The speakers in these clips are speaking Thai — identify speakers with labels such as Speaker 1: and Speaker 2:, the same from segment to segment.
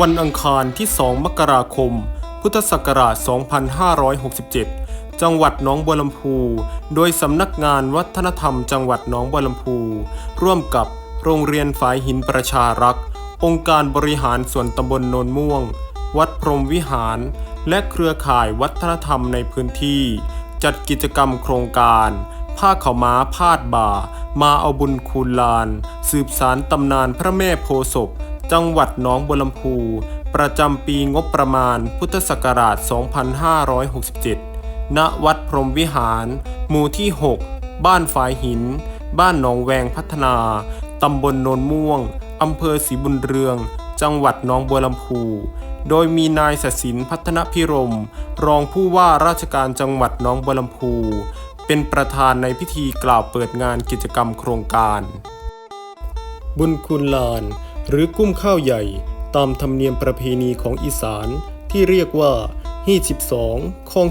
Speaker 1: วันอังคารที่ 2 มกราคม พุทธศักราช 2567 จังหวัดหนองบัวลำพู โดยสำนักงานวัฒนธรรมจังหวัดหนองบัวลำพู ร่วมกับโรงเรียนฝายหินประชารักษ์ องค์การบริหารส่วนตำบลโนนม่วง วัดพรมวิหาร และเครือข่ายวัฒนธรรมในพื้นที่ จัดกิจกรรมโครงการ ผ้าขาวม้าพาดบ่า มาเอาบุญคูณลาน สืบสารตำนานพระแม่โพศพ จังหวัดหนองบัวลำพู ประจำปีงบประมาณพุทธศักราช 2567 ณ วัดพรมวิหาร หมู่ที่ 6 บ้านฝายหิน บ้านหนองแวงพัฒนา ตำบลโนนม่วง อำเภอศรีบุญเรือง จังหวัดหนองบัวลำพู โดยมีนายศศินพัฒนพิรม รองผู้ว่าราชการจังหวัดหนองบัวลำพู เป็นประธานในพิธีกล่าวเปิดงานกิจกรรมโครงการ บุญคุณลาน หรือกุ้มข้าวใหญ่ตามธรรมเนียมประเพณีของอีสานที่เรียกว่าฮีด12คอง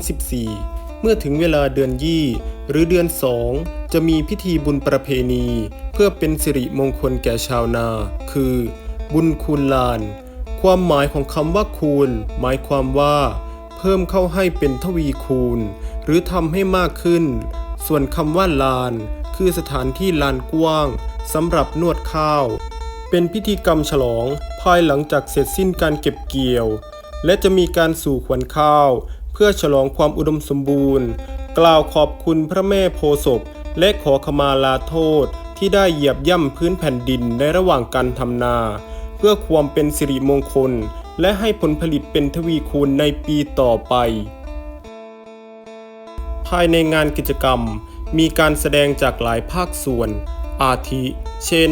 Speaker 1: 14 เมื่อถึงเวลาเดือนยี่ หรือเดือนสองจะมีพิธีบุญประเพณี เพื่อเป็นสิริมงคลแก่ชาวนา คือ บุญคูณลาน ความหมายของคำว่าคูณ หมายความว่า เพิ่มเข้าให้เป็นทวีคูณ หรือทำให้มากขึ้น ส่วนคำว่าลาน คือสถานที่ลานกว้างสำหรับนวดข้าว เป็นพิธีกรรมฉลองภายหลังจากเสร็จสิ้นการเก็บเกี่ยว และจะมีการสู่ขวัญข้าว เพื่อฉลองความอุดมสมบูรณ์ กล่าวขอบคุณพระแม่โพศพและขอขมาลาโทษที่ได้เหยียบย่ำพื้นแผ่นดินในระหว่างการทำนา เพื่อความเป็นสิริมงคล และให้ผลผลิตเป็นทวีคูณในปีต่อไป ภายในงานกิจกรรมมีการแสดงจากหลายภาคส่วน อาทิ เช่น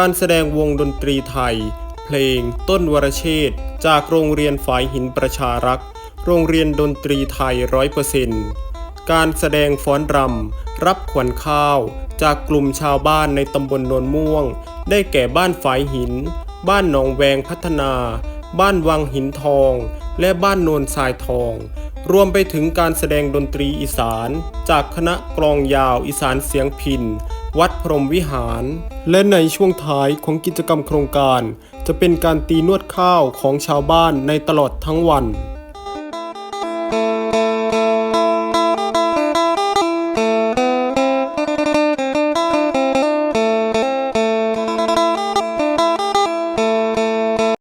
Speaker 1: การแสดงวงดนตรีไทย เพลงต้นวรเชษจากโรงเรียนฝายหินประชารักษ์โรงเรียนดนตรีไทยร้อยเปอร์เซนต์การแสดงฟ้อนรำรับขวัญข้าว จากกลุ่มชาวบ้านในตำบลโนนม่วง ได้แก่บ้านฝายหิน บ้านหนองแวงพัฒนา บ้านวังหินทอง และบ้านโนนทรายทอง รวมไปถึงการแสดงดนตรีอีสาน จากคณะกลองยาวอีสานเสียงพิน วัดพรหมวิหาร และในช่วงท้ายของกิจกรรมโครงการ จะเป็นการตีนวดข้าวของชาวบ้านในตลอดทั้งวัน